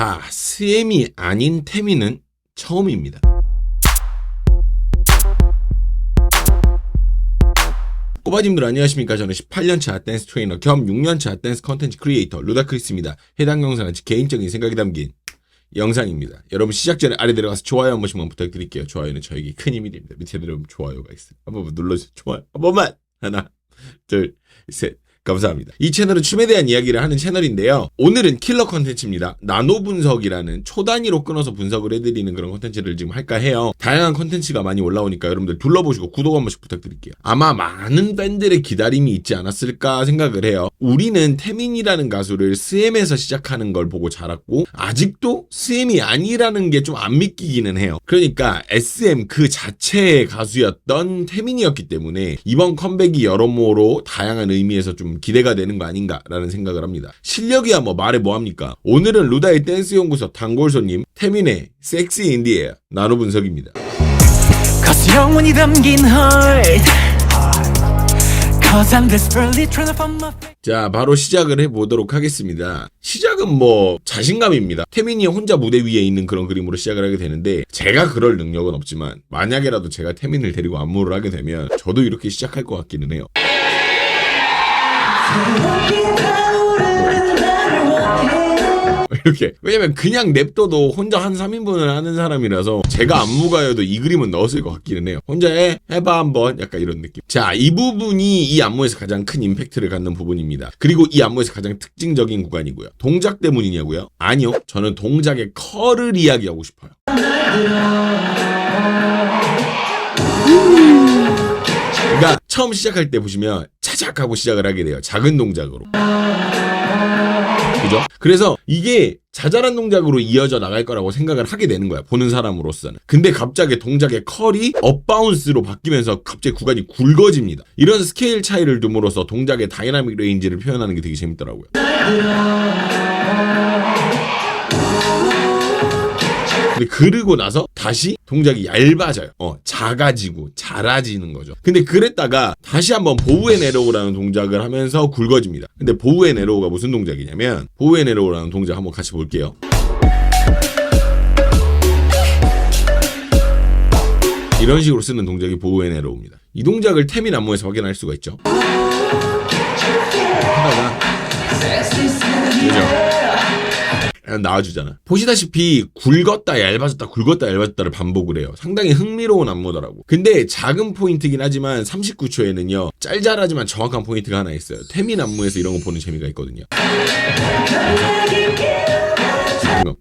자, 스엠이 아닌 태미는 처음입니다. 꼬바님들 안녕하십니까? 저는 18년차 댄스 트레이너 겸 6년차 댄스 컨텐츠 크리에이터 루다크리스입니다. 해당 영상은 제 개인적인 생각이 담긴 영상입니다. 여러분 시작 전에 아래 내려가서 좋아요 한 번씩만 부탁드릴게요. 좋아요는 저에게 큰 힘이 됩니다. 밑에 내려오면 좋아요가 있어요. 한 번만 눌러주세요. 좋아요. 한 번만. 하나, 둘, 셋. 감사합니다. 이 채널은 춤에 대한 이야기를 하는 채널인데요. 오늘은 킬러 컨텐츠입니다. 나노 분석이라는 초단위로 끊어서 분석을 해드리는 그런 컨텐츠를 지금 할까 해요. 다양한 컨텐츠가 많이 올라오니까 여러분들 둘러보시고 구독 한 번씩 부탁드릴게요. 아마 많은 팬들의 기다림이 있지 않았을까 생각을 해요. 우리는 태민이라는 가수를 스엠에서 시작하는 걸 보고 자랐고 아직도 스엠이 아니라는 게 좀 안 믿기기는 해요. 그러니까 SM 그 자체의 가수였던 태민이었기 때문에 이번 컴백이 여러모로 다양한 의미에서 좀 기대가 되는 거 아닌가라는 생각을 합니다. 실력이야 뭐 말해 뭐합니까? 오늘은 루다의 댄스 연구소 단골손님 태민의 섹시 인디에어 나노 분석입니다. 자, 바로 시작을 해보도록 하겠습니다. 시작은 뭐, 자신감입니다. 태민이 혼자 무대 위에 있는 그런 그림으로 시작을 하게 되는데, 제가 그럴 능력은 없지만, 만약에라도 제가 태민을 데리고 안무를 하게 되면, 저도 이렇게 시작할 것 같기는 해요. 이렇게. 왜냐면 그냥 냅둬도 혼자 한 3인분을 하는 사람이라서 제가 안무가여도 이 그림은 넣었을 것 같기는 해요. 혼자 해, 해봐 한번. 약간 이런 느낌. 자, 이 부분이 이 안무에서 가장 큰 임팩트를 갖는 부분입니다. 그리고 이 안무에서 가장 특징적인 구간이고요. 동작 때문이냐고요? 아니요. 저는 동작의 컬을 이야기하고 싶어요. 그러니까 처음 시작할 때 보시면 차작 하고 시작을 하게 돼요. 작은 동작으로. 그죠? 그래서 이게 자잘한 동작으로 이어져 나갈 거라고 생각을 하게 되는 거야. 보는 사람으로서는. 근데 갑자기 동작의 컬이 업바운스로 바뀌면서 갑자기 구간이 굵어집니다. 이런 스케일 차이를 둠으로써 동작의 다이나믹 레인지를 표현하는 게 되게 재밌더라고요. 근데 그러고 나서 다시 동작이 얇아져요. 어, 작아지고 자라지는 거죠. 근데 그랬다가 다시 한번 보우의 네로우라는 동작을 하면서 굵어집니다. 근데 보우의 네로우가 무슨 동작이냐면 보우의 네로우라는 동작 한번 같이 볼게요. 이런 식으로 쓰는 동작이 보우의 네로우입니다. 이 동작을 태민 안무에서 확인할 수가 있죠. 하다가 그죠? 나와주잖아. 보시다시피 굵었다 얇아졌다 굵었다 얇아졌다를 반복을 해요. 상당히 흥미로운 안무더라고. 근데 작은 포인트긴 하지만 39초에는요 짤짤하지만 정확한 포인트가 하나 있어요. 태민 안무에서 이런 거 보는 재미가 있거든요.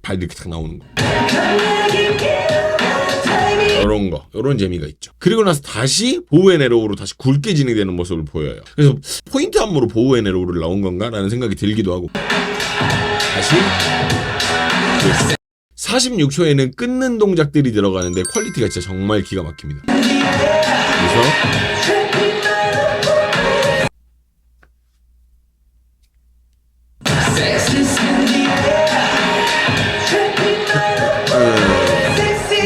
발 이렇게 탁 나오는 거. 이런 거, 이런 재미가 있죠. 그리고 나서 다시 보우의 네로우로 다시 굵게 진행되는 모습을 보여요. 그래서 포인트 안무로 보우의 네로우를 나온 건가라는 생각이 들기도 하고. 다시 46초에는 끊는 동작들이 들어가는데 퀄리티가 진짜 정말 기가 막힙니다. 그래서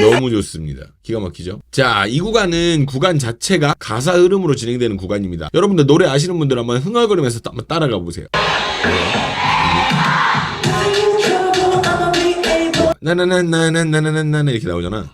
너무 좋습니다. 기가 막히죠? 자, 이 구간은 구간 자체가 가사 흐름으로 진행되는 구간입니다. 여러분들 노래 아시는 분들 한번 흥얼거리면서 한번 따라가 보세요. 나나나나나나나나 이렇게 나오잖아.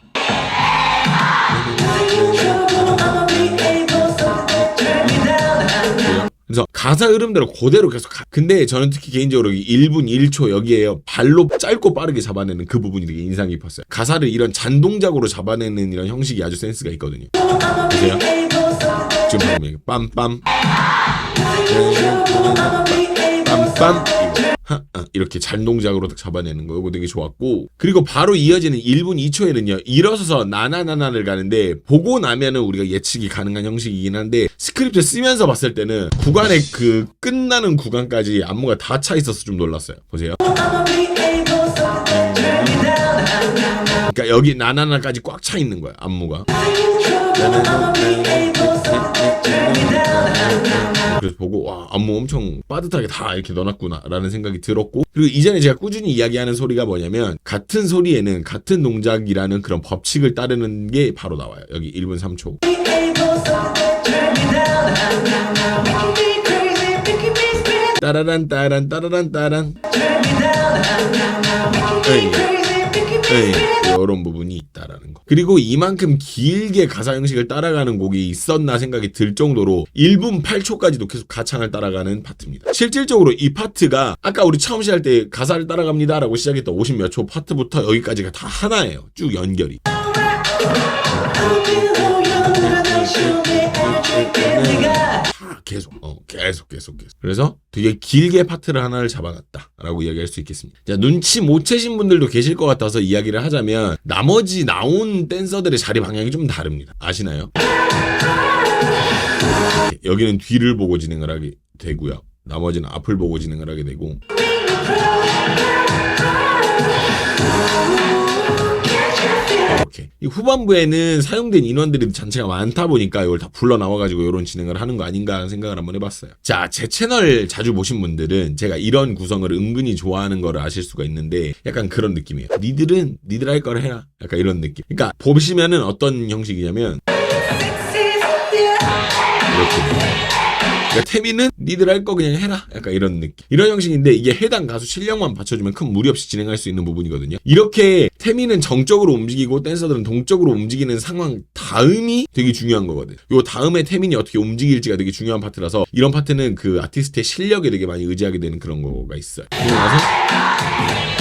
그래서 가사 흐름대로 그대로 계속 가. 근데 저는 특히 개인적으로 이 1분 1초 여기에요. 발로 짧고 빠르게 잡아내는 그 부분이 되게 인상 깊었어요. 가사를 이런 잔동작으로 잡아내는 이런 형식이 아주 센스가 있거든요. 보세요. 지금 방금 빰빰 빰빰 이렇게 잔동작으로 딱 잡아내는 거 이거 되게 좋았고. 그리고 바로 이어지는 1분 2초에는요 일어서서 나나나나를 가는데 보고 나면은 우리가 예측이 가능한 형식이긴 한데 스크립트 쓰면서 봤을 때는 구간의 그 끝나는 구간까지 안무가 다 차 있어서 좀 놀랐어요. 보세요 그러니까 여기 나나나까지 꽉 차 있는 거야 안무가. 그래서 보고 와 안무 엄청 빠듯하게 다 이렇게 넣어놨구나라는 생각이 들었고 그리고 이전에 제가 꾸준히 이야기하는 소리가 뭐냐면 같은 소리에는 같은 동작이라는 그런 법칙을 따르는 게 바로 나와요. 여기 1분 3초. 따라란 따란 따라란 따란. 네, 네, 이런 부분이 있다라는 거. 그리고 이만큼 길게 가사 형식을 따라가는 곡이 있었나 생각이 들 정도로 1분 8초까지도 계속 가창을 따라가는 파트입니다. 실질적으로 이 파트가 아까 우리 처음 시작할 때 가사를 따라갑니다라고 시작했던 50몇 초 파트부터 여기까지가 다 하나예요. 쭉 연결이. 다 계속, 어, 계속, 계속, 계속. 그래서 되게 길게 파트를 하나를 잡아갔다라고 이야기할 수 있겠습니다. 자, 눈치 못 채신 분들도 계실 것 같아서 이야기를 하자면 나머지 나온 댄서들의 자리 방향이 좀 다릅니다. 아시나요? 여기는 뒤를 보고 진행을 하게 되고요. 나머지는 앞을 보고 진행을 하게 되고. 이 후반부에는 사용된 인원들이 전체가 많다 보니까 이걸 다 불러 나와가지고 이런 진행을 하는 거 아닌가 하는 생각을 한번 해봤어요. 자, 제 채널 자주 보신 분들은 제가 이런 구성을 은근히 좋아하는 거를 아실 수가 있는데 약간 그런 느낌이에요. 니들은 니들 할 거를 해라. 약간 이런 느낌. 그러니까 보시면은 어떤 형식이냐면 이렇게. 그러니까 태민은 니들 할 거 그냥 해라. 약간 이런 느낌. 이런 형식인데 이게 해당 가수 실력만 받쳐주면 큰 무리 없이 진행할 수 있는 부분이거든요. 이렇게 태민은 정적으로 움직이고 댄서들은 동적으로 움직이는 상황 다음이 되게 중요한 거거든. 요 다음에 태민이 어떻게 움직일지가 되게 중요한 파트라서 이런 파트는 그 아티스트의 실력에 되게 많이 의지하게 되는 그런 거가 있어요. 그러고 나서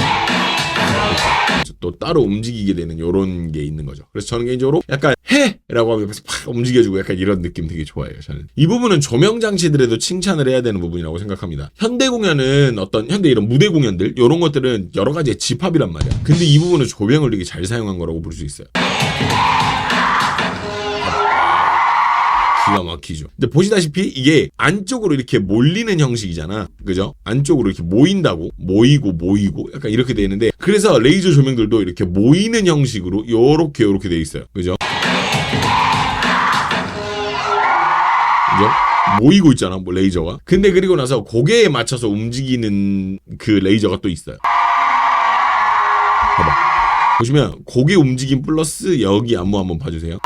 또 따로 움직이게 되는 요런 게 있는 거죠. 그래서 저는 개인적으로 약간 해! 라고 하면 옆에서 팍 움직여주고 약간 이런 느낌 되게 좋아해요, 저는. 이 부분은 조명 장치들에도 칭찬을 해야 되는 부분이라고 생각합니다. 현대 공연은 어떤, 현대 이런 무대 공연들, 요런 것들은 여러 가지의 집합이란 말이야. 근데 이 부분은 조명을 되게 잘 사용한 거라고 볼 수 있어요. 기가 막히죠. 근데 보시다시피 이게 안쪽으로 이렇게 몰리는 형식이잖아. 그죠? 안쪽으로 이렇게 모인다고. 모이고 모이고. 약간 이렇게 돼 있는데. 그래서 레이저 조명들도 이렇게 모이는 형식으로 요렇게 요렇게 돼 있어요. 그죠? 그죠? 모이고 있잖아, 뭐 레이저가. 근데 그리고 나서 고개에 맞춰서 움직이는 그 레이저가 또 있어요. 봐봐. 보시면 고개 움직임 플러스 여기 안무 한번 봐주세요.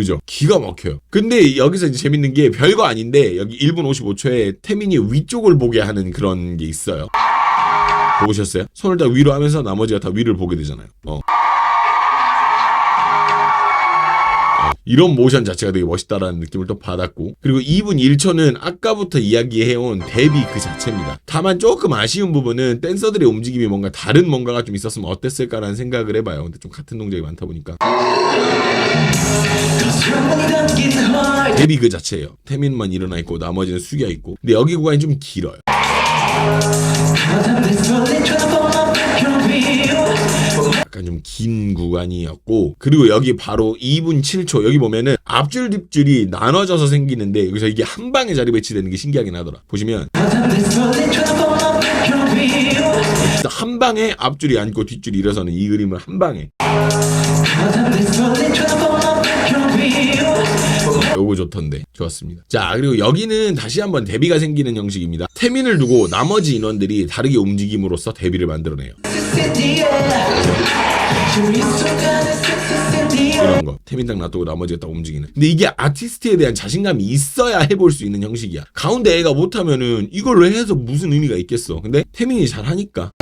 그죠? 기가 막혀요. 근데 여기서 이제 재밌는 게 별거 아닌데 여기 1분 55초에 태민이 위쪽을 보게 하는 그런 게 있어요. 보셨어요? 손을 다 위로 하면서 나머지가 다 위를 보게 되잖아요. 어. 이런 모션 자체가 되게 멋있다라는 느낌을 또 받았고 그리고 2분 1초는 아까부터 이야기해온 데뷔 그 자체입니다. 다만 조금 아쉬운 부분은 댄서들의 움직임이 뭔가 다른 뭔가가 좀 있었으면 어땠을까라는 생각을 해봐요. 근데 좀 같은 동작이 많다 보니까 데뷔 그 자체예요. 태민만 일어나 있고 나머지는 숙여 있고. 근데 여기 구간이 좀 길어요. 약간 좀 긴 구간이었고 그리고 여기 바로 2분 7초 여기 보면은 앞줄 뒷줄이 나눠져서 생기는데 여기서 이게 한 방에 자리 배치되는 게 신기하긴 하더라. 보시면 한 방에 앞줄이 앉고 뒷줄이 일어서는 이 그림을 한 방에 요거 좋던데 좋았습니다. 자 그리고 여기는 다시 한번 데뷔가 생기는 형식입니다. 태민을 두고 나머지 인원들이 다르게 움직임으로써 데뷔를 만들어내요. 이런 거 태민 딱 놔두고 나머지가 딱 움직이는. 근데 이게 아티스트에 대한 자신감이 있어야 해볼 수 있는 형식이야. 가운데 애가 못하면은 이걸로 해서 무슨 의미가 있겠어. 근데 태민이 잘하니까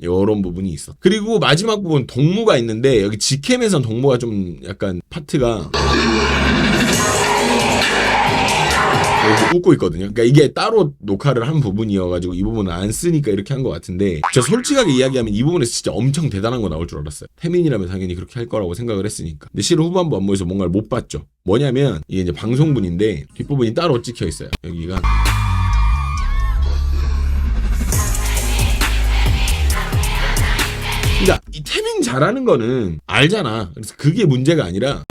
이런 부분이 있어. 그리고 마지막 부분 동무가 있는데 여기 직캠에선 동무가 좀 약간 파트가 이렇게 웃고 있거든요. 그러니까 이게 따로 녹화를 한 부분이어가지고 이 부분은 안 쓰니까 이렇게 한 것 같은데 저 솔직하게 이야기하면 이 부분에서 진짜 엄청 대단한 거 나올 줄 알았어요. 태민이라면 당연히 그렇게 할 거라고 생각을 했으니까. 근데 실은 후반부 안무에서 뭔가를 못 봤죠. 뭐냐면 이게 이제 방송분인데 뒷부분이 따로 찍혀 있어요. 여기가 그러니까 이 태민 잘하는 거는 알잖아. 그래서 그게 문제가 아니라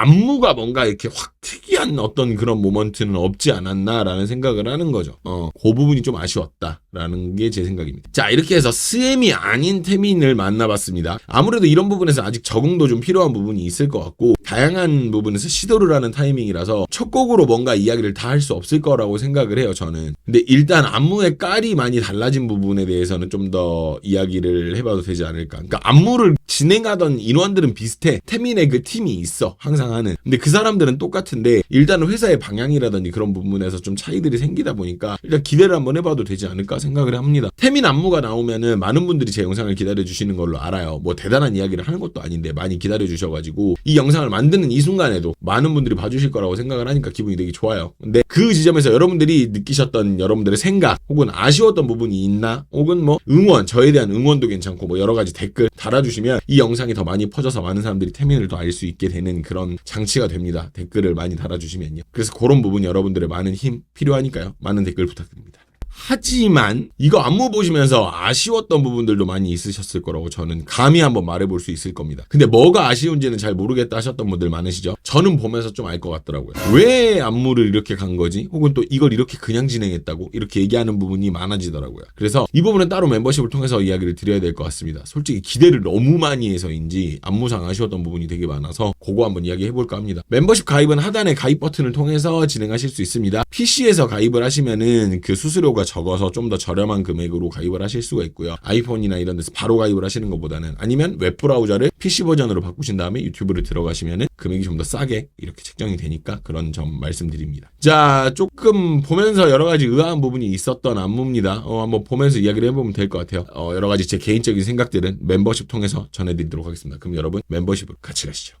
안무가 뭔가 이렇게 확 특이한 어떤 그런 모먼트는 없지 않았나라는 생각을 하는 거죠. 어, 그 부분이 좀 아쉬웠다라는 게 제 생각입니다. 자, 이렇게 해서 스엠이 아닌 태민을 만나봤습니다. 아무래도 이런 부분에서 아직 적응도 좀 필요한 부분이 있을 것 같고, 다양한 부분에서 시도를 하는 타이밍이라서 첫 곡으로 뭔가 이야기를 다 할 수 없을 거라고 생각을 해요, 저는. 근데 일단 안무의 깔이 많이 달라진 부분에 대해서는 좀 더 이야기를 해봐도 되지 않을까. 그러니까 안무를 진행하던 인원들은 비슷해. 태민의 그 팀이 있어. 항상 하는. 근데 그 사람들은 똑같은데 일단은 회사의 방향이라든지 그런 부분에서 좀 차이들이 생기다 보니까 일단 기대를 한번 해봐도 되지 않을까 생각을 합니다. 태민 안무가 나오면은 많은 분들이 제 영상을 기다려 주시는 걸로 알아요. 뭐 대단한 이야기를 하는 것도 아닌데 많이 기다려 주셔가지고 이 영상을 만드는 이 순간에도 많은 분들이 봐주실 거라고 생각을 하니까 기분이 되게 좋아요. 근데 그 지점에서 여러분들이 느끼셨던 여러분들의 생각 혹은 아쉬웠던 부분이 있나 혹은 뭐 응원 저에 대한 응원도 괜찮고 뭐 여러 가지 댓글 달아주시면 이 영상이 더 많이 퍼져서 많은 사람들이 태민을 더 알 수 있게 되는 그런 장치가 됩니다. 댓글을 많이 달아주시면요. 그래서 그런 부분 여러분들의 많은 힘 필요하니까요. 많은 댓글 부탁드립니다. 하지만 이거 안무 보시면서 아쉬웠던 부분들도 많이 있으셨을 거라고 저는 감히 한번 말해볼 수 있을 겁니다. 근데 뭐가 아쉬운지는 잘 모르겠다 하셨던 분들 많으시죠? 저는 보면서 좀 알 것 같더라고요. 왜 안무를 이렇게 간 거지? 혹은 또 이걸 이렇게 그냥 진행했다고? 이렇게 얘기하는 부분이 많아지더라고요. 그래서 이 부분은 따로 멤버십을 통해서 이야기를 드려야 될 것 같습니다. 솔직히 기대를 너무 많이 해서인지 안무상 아쉬웠던 부분이 되게 많아서 그거 한번 이야기해볼까 합니다. 멤버십 가입은 하단의 가입 버튼을 통해서 진행하실 수 있습니다. PC에서 가입을 하시면은 그 수수료가 적어서 좀 더 저렴한 금액으로 가입을 하실 수가 있고요. 아이폰이나 이런 데서 바로 가입을 하시는 것보다는 아니면 웹 브라우저를 PC 버전으로 바꾸신 다음에 유튜브를 들어가시면은 금액이 좀 더 싸게 이렇게 책정이 되니까 그런 점 말씀드립니다. 자, 조금 보면서 여러 가지 의아한 부분이 있었던 안무입니다. 어, 한번 보면서 이야기를 해보면 될 것 같아요. 어, 여러 가지 제 개인적인 생각들은 멤버십 통해서 전해드리도록 하겠습니다. 그럼 여러분 멤버십으로 같이 가시죠.